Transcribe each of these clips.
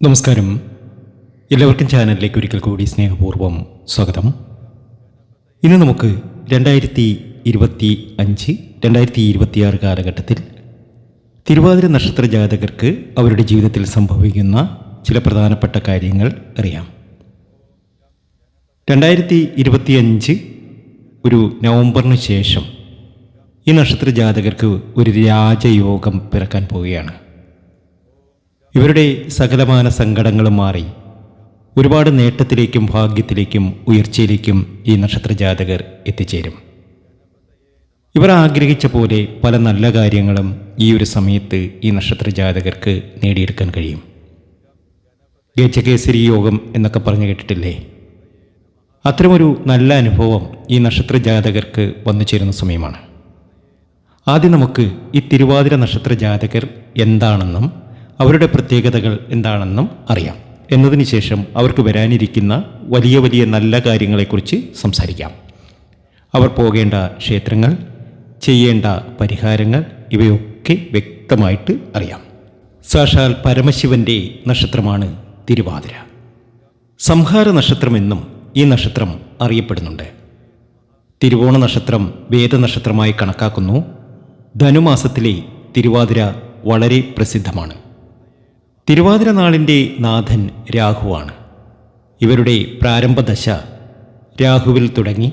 നമസ്കാരം. എല്ലാവർക്കും ചാനലിലേക്ക് ഒരിക്കൽ കൂടി സ്നേഹപൂർവം സ്വാഗതം. ഇന്ന് നമുക്ക് രണ്ടായിരത്തി ഇരുപത്തി അഞ്ച് രണ്ടായിരത്തി ഇരുപത്തിയാറ് കാലഘട്ടത്തിൽ തിരുവാതിര നക്ഷത്ര ജാതകർക്ക് അവരുടെ ജീവിതത്തിൽ സംഭവിക്കുന്ന ചില പ്രധാനപ്പെട്ട കാര്യങ്ങൾ അറിയാം. രണ്ടായിരത്തി ഇരുപത്തിയഞ്ച് ഒരു നവംബറിന് ശേഷം ഈ നക്ഷത്ര ജാതകർക്ക് ഒരു രാജയോഗം പിറക്കാൻ പോവുകയാണ്. ഇവരുടെ സകലമാന സങ്കടങ്ങളും മാറി. ഒരുപാട് നേട്ടത്തിലേക്കും ഭാഗ്യത്തിലേക്കും ഉയർച്ചയിലേക്കും ഈ നക്ഷത്ര ജാതകർ എത്തിച്ചേരും. ഇവർ ആഗ്രഹിച്ച പോലെ പല നല്ല കാര്യങ്ങളും ഈ ഒരു സമയത്ത് ഈ നക്ഷത്ര ജാതകർക്ക് നേടിയെടുക്കാൻ കഴിയും. ഗജകേസരി യോഗം എന്നൊക്കെ പറഞ്ഞു കേട്ടിട്ടില്ലേ? അത്തരമൊരു നല്ല അനുഭവം ഈ നക്ഷത്ര ജാതകർക്ക് വന്നു ചേരുന്ന സമയമാണ്. ആദ്യം നമുക്ക് ഈ തിരുവാതിര നക്ഷത്ര ജാതകർ എന്താണെന്നും അവരുടെ പ്രത്യേകതകൾ എന്താണെന്നും അറിയാം. എന്നതിന് ശേഷം അവർക്ക് വരാനിരിക്കുന്ന വലിയ വലിയ നല്ല കാര്യങ്ങളെക്കുറിച്ച് സംസാരിക്കാം. അവർ പോകേണ്ട ക്ഷേത്രങ്ങൾ ചെയ്യേണ്ട പരിഹാരങ്ങൾ ഇവയൊക്കെ വ്യക്തമായിട്ട് അറിയാം. സാക്ഷാൽ പരമശിവന്റെ നക്ഷത്രമാണ് തിരുവാതിര. സംഹാര നക്ഷത്രമെന്നും ഈ നക്ഷത്രം അറിയപ്പെടുന്നുണ്ട്. തിരുവോണ നക്ഷത്രം വേദനക്ഷത്രമായി കണക്കാക്കുന്നു. ധനുമാസത്തിലെ തിരുവാതിര വളരെ പ്രസിദ്ധമാണ്. തിരുവാതിര നാളിന്റെ നാഥൻ രാഹുവാണ്. ഇവരുടെ പ്രാരംഭദശ രാഹുവിൽ തുടങ്ങി.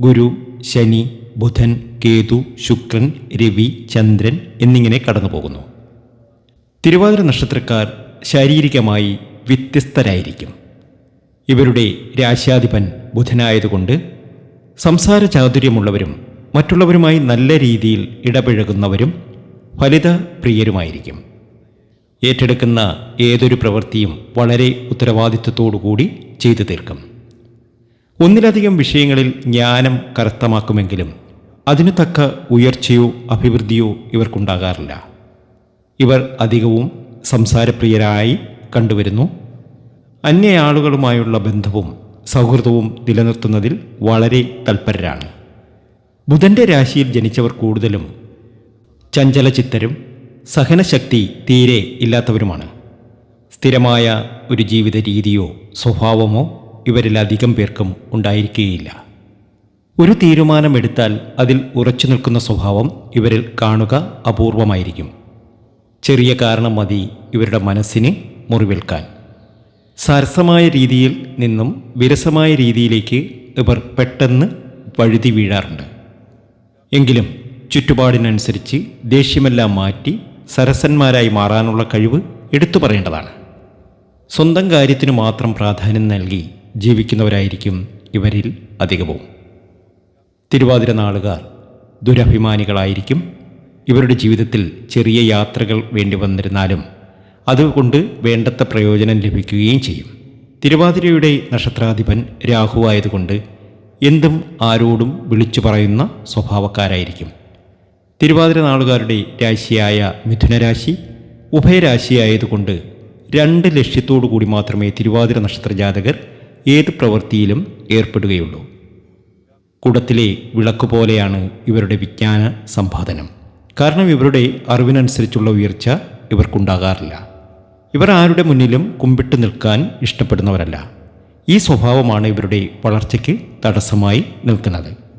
ഗുരു ശനി ബുധൻ കേതു ശുക്രൻ രവി ചന്ദ്രൻ എന്നിങ്ങനെ കടന്നു പോകുന്നു തിരുവാതിര നക്ഷത്രക്കാർ ശാരീരികമായി വ്യത്യസ്തരായിരിക്കും. ഇവരുടെ രാശ്യാധിപൻ ബുധനായതുകൊണ്ട് സംസാര ചാതുര്യമുള്ളവരും മറ്റുള്ളവരുമായി നല്ല രീതിയിൽ ഇടപഴകുന്നവരും ഫലിതപ്രിയരുമായിരിക്കും ഏറ്റെടുക്കുന്ന ഏതൊരു പ്രവൃത്തിയും വളരെ ഉത്തരവാദിത്വത്തോടുകൂടി ചെയ്തു തീർക്കും. ഒന്നിലധികം വിഷയങ്ങളിൽ ജ്ഞാനം കരസ്ഥമാക്കുമെങ്കിലും അതിനു തക്ക ഉയർച്ചയോ അഭിവൃദ്ധിയോ ഇവർക്കുണ്ടാകാറില്ല. ഇവർ അധികവും സംസാരപ്രിയരായി കണ്ടുവരുന്നു. അന്യയാളുകളുമായുള്ള ബന്ധവും സൗഹൃദവും നിലനിർത്തുന്നതിൽ വളരെ തൽപരരാണ്. ബുധന്റെ രാശിയിൽ ജനിച്ചവർ കൂടുതലും ചഞ്ചലചിത്തരും സഹനശക്തി തീരെ ഇല്ലാത്തവരുമാണ്. സ്ഥിരമായ ഒരു ജീവിത രീതിയോ സ്വഭാവമോ ഇവരിലധികം പേർക്കും ഉണ്ടായിരിക്കുകയില്ല ഒരു തീരുമാനമെടുത്താൽ അതിൽ ഉറച്ചു നിൽക്കുന്ന സ്വഭാവം ഇവരിൽ കാണുക അപൂർവമായിരിക്കും. ചെറിയ കാരണം മതി ഇവരുടെ മനസ്സിന് മുറിവേൽക്കാൻ. സരസമായ രീതിയിൽ നിന്നും വിരസമായ രീതിയിലേക്ക് ഇവർ പെട്ടെന്ന് വഴുതി വീഴാറുണ്ട്. എങ്കിലും ചുറ്റുപാടിനനുസരിച്ച് ദേഷ്യമെല്ലാം മാറ്റി സരസന്മാരായി മാറാനുള്ള കഴിവ് എടുത്തു പറയേണ്ടതാണ്. സ്വന്തം കാര്യത്തിനു മാത്രം പ്രാധാന്യം നൽകി ജീവിക്കുന്നവരായിരിക്കും ഇവരിൽ അധികവും. തിരുവാതിര നാളുകാർ ദുരഭിമാനികളായിരിക്കും. ഇവരുടെ ജീവിതത്തിൽ ചെറിയ യാത്രകൾ വേണ്ടി വന്നിരുന്നാലും അതുകൊണ്ട് വേണ്ടത്ര പ്രയോജനം ലഭിക്കുകയും ചെയ്യും. തിരുവാതിരയുടെ നക്ഷത്രാധിപൻ രാഹു ആയതുകൊണ്ട് എന്തും ആരോടും വിളിച്ചു പറയുന്ന സ്വഭാവക്കാരായിരിക്കും. തിരുവാതിര നാളുകാരുടെ രാശിയായ മിഥുനരാശി ഉഭയരാശിയായതുകൊണ്ട് രണ്ട് ലക്ഷ്യത്തോടു കൂടി മാത്രമേ തിരുവാതിര നക്ഷത്ര ജാതകർ ഏത് പ്രവൃത്തിയിലും ഏർപ്പെടുകയുള്ളൂ. കുടത്തിലെ വിളക്ക് പോലെയാണ് ഇവരുടെ വിജ്ഞാന സമ്പാദനം. കാരണം ഇവരുടെ അറിവിനനുസരിച്ചുള്ള ഉയർച്ച ഇവർക്കുണ്ടാകാറില്ല. ഇവർ ആരുടെ മുന്നിലും കുമ്പിട്ട് നിൽക്കാൻ ഇഷ്ടപ്പെടുന്നവരല്ല. ഈ സ്വഭാവമാണ് ഇവരുടെ വളർച്ചയ്ക്ക് തടസ്സമായി നിൽക്കുന്നത്.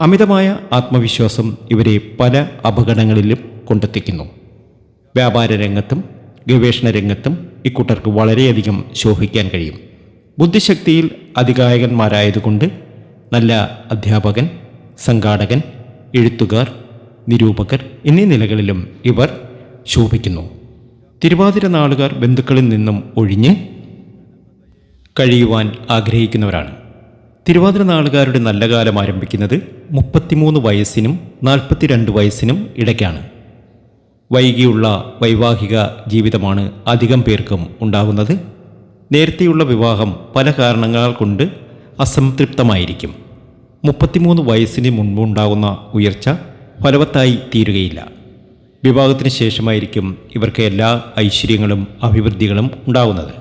അമിതമായ ആത്മവിശ്വാസം ഇവരെ പല അപകടങ്ങളിലും കൊണ്ടെത്തിക്കുന്നു. വ്യാപാര രംഗത്തും ഗവേഷണ രംഗത്തും ഇക്കൂട്ടർക്ക് വളരെയധികം ശോഭിക്കാൻ കഴിയും. ബുദ്ധിശക്തിയിൽ അധികായകന്മാരായതുകൊണ്ട് നല്ല അധ്യാപകൻ സംഘാടകൻ എഴുത്തുകാർ നിരൂപകർ എന്നീ നിലകളിലും ഇവർ ശോഭിക്കുന്നു. തിരുവാതിര നാളുകാർ ബന്ധുക്കളിൽ നിന്നും ഒഴിഞ്ഞ് കഴിയുവാൻ ആഗ്രഹിക്കുന്നവരാണ്. തിരുവാതിര നാളുകാരുടെ നല്ല കാലം ആരംഭിക്കുന്നത് മുപ്പത്തിമൂന്ന് വയസ്സിനും നാൽപ്പത്തിരണ്ട് വയസ്സിനും ഇടയ്ക്കാണ്. വൈകിയുള്ള വൈവാഹിക ജീവിതമാണ് അധികം പേർക്കും ഉണ്ടാകുന്നത് നേരത്തെയുള്ള വിവാഹം പല കാരണങ്ങളാൽ കൊണ്ട് അസംതൃപ്തമായിരിക്കും. മുപ്പത്തിമൂന്ന് വയസ്സിന് മുൻപുണ്ടാകുന്ന ഉയർച്ച ഫലവത്തായി തീരുകയില്ല. വിവാഹത്തിന് ശേഷമായിരിക്കും ഇവർക്ക് എല്ലാ ഐശ്വര്യങ്ങളും അഭിവൃദ്ധികളും ഉണ്ടാകുന്നത്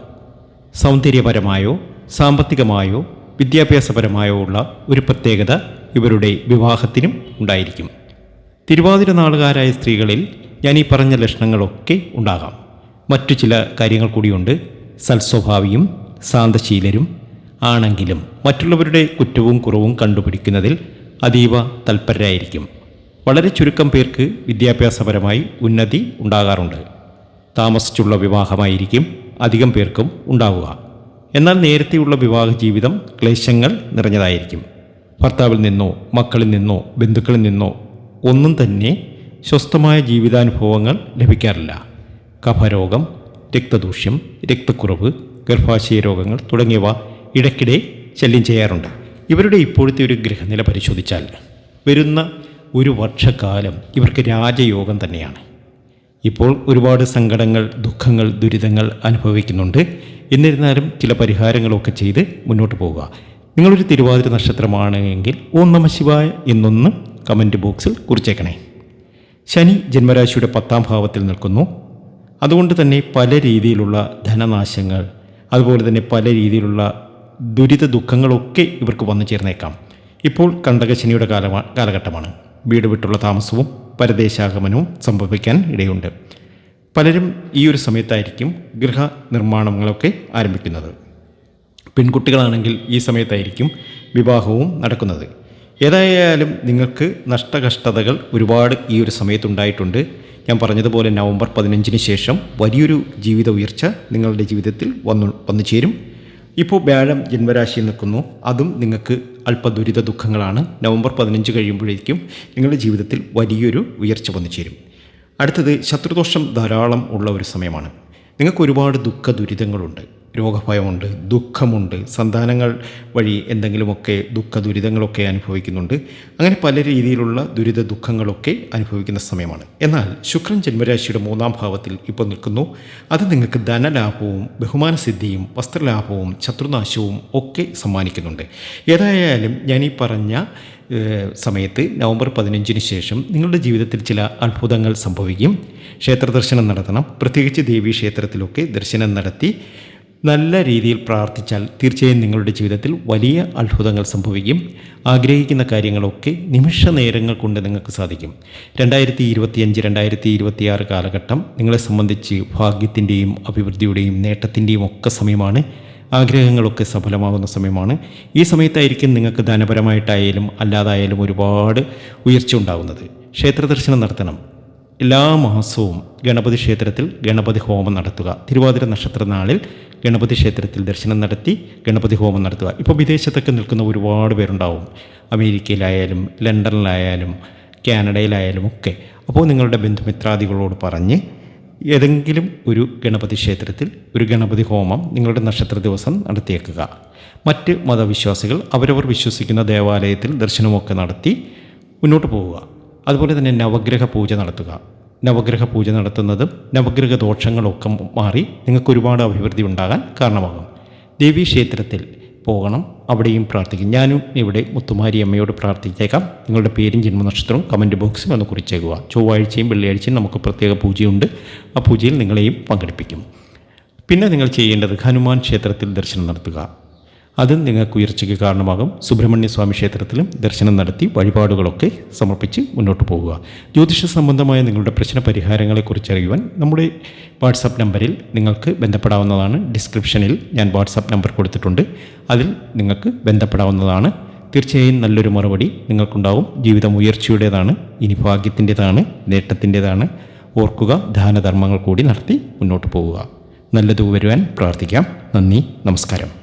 സൗന്ദര്യപരമായോ സാമ്പത്തികമായോ വിദ്യാഭ്യാസപരമായോ ഉള്ള ഒരു പ്രത്യേകത ഇവരുടെ വിവാഹത്തിനും ഉണ്ടായിരിക്കും. തിരുവാതിര നാളുകാരായ സ്ത്രീകളിൽ ഞാൻ ഈ പറഞ്ഞ ലക്ഷണങ്ങളൊക്കെ ഉണ്ടാകാം. മറ്റു ചില കാര്യങ്ങൾ കൂടിയുണ്ട്. സൽസ്വഭാവിയും ശാന്തശീലരും ആണെങ്കിലും മറ്റുള്ളവരുടെ കുറ്റവും കുറവും കണ്ടുപിടിക്കുന്നതിൽ അതീവ തൽപരരായിരിക്കും. വളരെ ചുരുക്കം പേർക്ക് വിദ്യാഭ്യാസപരമായി ഉന്നതി ഉണ്ടാകാറുണ്ട്. താമസിച്ചുള്ള വിവാഹമായിരിക്കും അധികം പേർക്കും ഉണ്ടാവുക. എന്നാൽ നേരത്തെയുള്ള വിവാഹ ജീവിതം ക്ലേശങ്ങൾ നിറഞ്ഞതായിരിക്കും. ഭർത്താവിൽ നിന്നോ മക്കളിൽ നിന്നോ ബന്ധുക്കളിൽ നിന്നോ ഒന്നും തന്നെ സ്വസ്ഥമായ ജീവിതാനുഭവങ്ങൾ ലഭിക്കാറില്ല. കഫരോഗം രക്തദൂഷ്യം രക്തക്കുറവ് ഗർഭാശയ രോഗങ്ങൾ തുടങ്ങിയവ ഇടയ്ക്കിടെ ശല്യം ചെയ്യാറുണ്ട്. ഇവരുടെ ഇപ്പോഴത്തെ ഒരു ഗ്രഹനില പരിശോധിച്ചാൽ വരുന്ന ഒരു വർഷക്കാലം ഇവർക്ക് രാജയോഗം തന്നെയാണ്. ഇപ്പോൾ ഒരുപാട് സങ്കടങ്ങൾ ദുഃഖങ്ങൾ ദുരിതങ്ങൾ അനുഭവിക്കുന്നുണ്ട്. എന്നിരുന്നാലും ചില പരിഹാരങ്ങളൊക്കെ ചെയ്ത് മുന്നോട്ട് പോവുക. നിങ്ങളൊരു തിരുവാതിര നക്ഷത്രമാണ് എങ്കിൽ ഓം നമ ശിവായ എന്നൊന്ന് കമന്റ് ബോക്സിൽ കുറിച്ചേക്കണേ. ശനി ജന്മരാശിയുടെ പത്താം ഭാവത്തിൽ നിൽക്കുന്നു. അതുകൊണ്ട് തന്നെ പല രീതിയിലുള്ള ധനനാശങ്ങൾ അതുപോലെ തന്നെ പല രീതിയിലുള്ള ദുരിത ദുഃഖങ്ങളൊക്കെ ഇവർക്ക് വന്നു ചേർന്നേക്കാം. ഇപ്പോൾ കണ്ടകശനിയുടെ കാലമാ കാലഘട്ടമാണ്. വീട് വിട്ടുള്ള താമസവും പരദേശാഗമനവും സംഭവിക്കാൻ ഇടയുണ്ട്. പലരും ഈ ഒരു സമയത്തായിരിക്കും ഗൃഹ നിർമ്മാണങ്ങളൊക്കെ ആരംഭിക്കുന്നത്. പെൺകുട്ടികളാണെങ്കിൽ ഈ സമയത്തായിരിക്കും വിവാഹവും നടക്കുന്നത്. ഏതായാലും നിങ്ങൾക്ക് നഷ്ടകഷ്ടതകൾ ഒരുപാട് ഈ ഒരു സമയത്തുണ്ടായിട്ടുണ്ട്. ഞാൻ പറഞ്ഞതുപോലെ നവംബർ പതിനഞ്ചിന് ശേഷം വലിയൊരു ജീവിത ഉയർച്ച നിങ്ങളുടെ ജീവിതത്തിൽ വന്നു വന്നു ചേരും. ഇപ്പോൾ വ്യാഴം ജന്മരാശിയിൽ നിൽക്കുന്നു. അതും നിങ്ങൾക്ക് അല്പ ദുരിത ദുഃഖങ്ങളാണ്. നവംബർ പതിനഞ്ച് കഴിയുമ്പോഴേക്കും നിങ്ങളുടെ ജീവിതത്തിൽ വലിയൊരു ഉയർച്ച വന്നു ചേരും. അടുത്തത് ശത്രുദോഷം ധാരാളം ഉള്ള ഒരു സമയമാണ്. നിങ്ങൾക്ക് ഒരുപാട് ദുഃഖ ദുരിതങ്ങളുണ്ട്. രോഗഭയമുണ്ട് ദുഃഖമുണ്ട് സന്താനങ്ങൾ വഴി എന്തെങ്കിലുമൊക്കെ ദുഃഖ ദുരിതങ്ങളൊക്കെ അനുഭവിക്കുന്നുണ്ട്. അങ്ങനെ പല രീതിയിലുള്ള ദുരിത ദുഃഖങ്ങളൊക്കെ അനുഭവിക്കുന്ന സമയമാണ്. എന്നാൽ ശുക്രൻ ജന്മരാശിയുടെ മൂന്നാം ഭാവത്തിൽ ഇപ്പോൾ നിൽക്കുന്നു. അത് നിങ്ങൾക്ക് ധനലാഭവും ബഹുമാനസിദ്ധിയും വസ്ത്രലാഭവും ശത്രുനാശവും ഒക്കെ സമ്മാനിക്കുന്നുണ്ട്. ഏതായാലും ഞാൻ ഈ പറഞ്ഞ സമയത്ത് നവംബർ പതിനഞ്ചിന് ശേഷം നിങ്ങളുടെ ജീവിതത്തിൽ ചില അത്ഭുതങ്ങൾ സംഭവിക്കും. ക്ഷേത്ര ദർശനം നടത്തണം. പ്രത്യേകിച്ച് ദേവീ ക്ഷേത്രത്തിലൊക്കെ ദർശനം നടത്തി നല്ല രീതിയിൽ പ്രാർത്ഥിച്ചാൽ തീർച്ചയായും നിങ്ങളുടെ ജീവിതത്തിൽ വലിയ അത്ഭുതങ്ങൾ സംഭവിക്കും. ആഗ്രഹിക്കുന്ന കാര്യങ്ങളൊക്കെ നിമിഷ നേരങ്ങൾ കൊണ്ട് നിങ്ങൾക്ക് സാധിക്കും. രണ്ടായിരത്തി ഇരുപത്തിയഞ്ച് രണ്ടായിരത്തി ഇരുപത്തിയാറ് കാലഘട്ടം നിങ്ങളെ സംബന്ധിച്ച് ഭാഗ്യത്തിന്റെയും അഭിവൃദ്ധിയുടെയും നേട്ടത്തിന്റെയും ഒക്കെ സമയമാണ് ആഗ്രഹങ്ങളൊക്കെ സഫലമാകുന്ന സമയമാണ്. ഈ സമയത്തായിരിക്കും നിങ്ങൾക്ക് ധനപരമായിട്ടായാലും അല്ലാതായാലും ഒരുപാട് ഉയർച്ച ഉണ്ടാകുന്നത് ക്ഷേത്ര ദർശനം നടത്തണം. എല്ലാ മാസവും ഗണപതി ക്ഷേത്രത്തിൽ ഗണപതി ഹോമം നടത്തുക. തിരുവാതിര നക്ഷത്ര നാളിൽ ഗണപതി ക്ഷേത്രത്തിൽ ദർശനം നടത്തി ഗണപതി ഹോമം നടത്തുക. ഇപ്പോൾ വിദേശത്തൊക്കെ നിൽക്കുന്ന ഒരുപാട് പേരുണ്ടാവും. അമേരിക്കയിലായാലും ലണ്ടനിലായാലും കാനഡയിലായാലും ഒക്കെ. അപ്പോൾ നിങ്ങളുടെ ബന്ധുമിത്രാദികളോട് പറഞ്ഞ് ഏതെങ്കിലും ഒരു ഗണപതി ക്ഷേത്രത്തിൽ ഒരു ഗണപതി ഹോമം നിങ്ങളുടെ നക്ഷത്ര ദിവസം നടത്തിയേക്കുക. മറ്റ് മതവിശ്വാസികൾ അവരവർ വിശ്വസിക്കുന്ന ദേവാലയത്തിൽ ദർശനമൊക്കെ നടത്തി മുന്നോട്ട് പോവുക. അതുപോലെ തന്നെ നവഗ്രഹ പൂജ നടത്തുക. നവഗ്രഹ പൂജ നടത്തുന്നതും നവഗ്രഹ ദോഷങ്ങളൊക്കെ മാറി നിങ്ങൾക്ക് ഒരുപാട് അഭിവൃദ്ധി ഉണ്ടാകാൻ കാരണമാകും. ദേവീ ക്ഷേത്രത്തിൽ പോകണം. അവിടെയും പ്രാർത്ഥിക്കും. ഞാനും ഇവിടെ മുത്തുമാരി അമ്മയോട് പ്രാർത്ഥിച്ചേക്കാം. നിങ്ങളുടെ പേരും ജന്മനക്ഷത്രവും കമന്റ് ബോക്സിൽ ഒന്ന് കുറിച്ചേക്കുക. ചൊവ്വാഴ്ചയും വെള്ളിയാഴ്ചയും നമുക്ക് പ്രത്യേക പൂജയുണ്ട്. ആ പൂജയിൽ നിങ്ങളെയും പങ്കെടുപ്പിക്കും. പിന്നെ നിങ്ങൾ ചെയ്യേണ്ടത് ഹനുമാൻ ക്ഷേത്രത്തിൽ ദർശനം നടത്തുക. അതും നിങ്ങൾക്ക് ഉയർച്ചയ്ക്ക് കാരണമാകും. സുബ്രഹ്മണ്യ സ്വാമി ക്ഷേത്രത്തിലും ദർശനം നടത്തി വഴിപാടുകളൊക്കെ സമർപ്പിച്ച് മുന്നോട്ട് പോകുക ജ്യോതിഷ സംബന്ധമായ നിങ്ങളുടെ പ്രശ്ന പരിഹാരങ്ങളെക്കുറിച്ച് അറിയുവാൻ നമ്മുടെ വാട്സപ്പ് നമ്പറിൽ നിങ്ങൾക്ക് ബന്ധപ്പെടാവുന്നതാണ്. ഡിസ്ക്രിപ്ഷനിൽ ഞാൻ വാട്സപ്പ് നമ്പർ കൊടുത്തിട്ടുണ്ട്. അതിൽ നിങ്ങൾക്ക് ബന്ധപ്പെടാവുന്നതാണ്. തീർച്ചയായും നല്ലൊരു മറുപടി നിങ്ങൾക്കുണ്ടാവും. ജീവിതം ഉയർച്ചയുടേതാണ് ഇനി ഭാഗ്യത്തിന്റെതാണ് നേട്ടത്തിന്റെതാണ്. ഓർക്കുക ദാനധർമ്മങ്ങൾ കൂടി നടത്തി മുന്നോട്ട് പോവുക. നല്ലത് വരുവാൻ പ്രാർത്ഥിക്കാം. നന്ദി നമസ്കാരം.